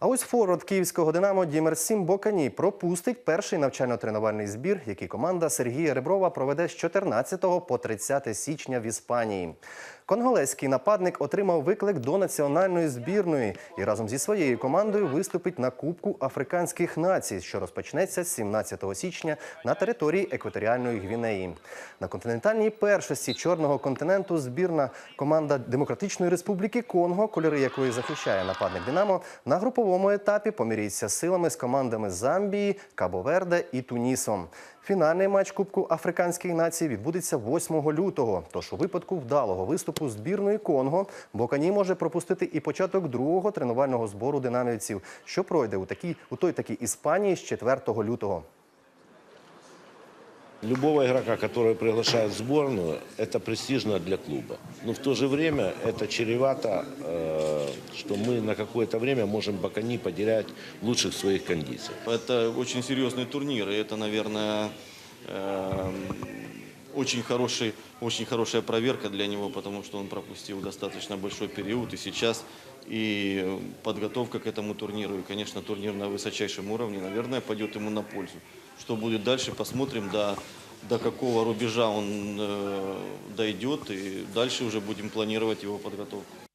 А ось форвард київського динамо Дімерсім Бокані пропустить перший навчально-тренувальний збір, який команда Сергія Реброва проведе з 14 по 30 січня в Іспанії. Конголезький нападник отримав виклик до національної збірної і разом зі своєю командою виступить на Кубку африканських націй, що розпочнеться 17 січня на території екваторіальної Гвінеї. На континентальній першості чорного континенту збірна команда Демократичної Республіки Конго, кольори якої захищає нападник Динамо, на груповому етапі поміряється силами з командами Замбії, Кабо-Верде і Тунісом. Фінальний матч Кубку африканських націй відбудеться 8 лютого. Тож у випадку вдалого виступу збірної Конго Бокані може пропустити і початок другого тренувального збору динамівців, що пройде у такій у той такій Іспанії з 4 лютого. Любого игрока, который приглашают в сборную, это престижно для клуба. Но в то же время это чревато, э, что мы на какое-то время можем Бакани потерять в лучших своих кондициях. Это очень серьезный турнир, и это, наверное, эм, очень, хороший, очень хорошая проверка для него, потому что он пропустил достаточно большой период, и сейчас и подготовка к этому турниру, и, конечно, турнир на высочайшем уровне, наверное, пойдет ему на пользу. Что будет дальше, посмотрим, до, до какого рубежа он э, дойдет, и дальше уже будем планировать его подготовку.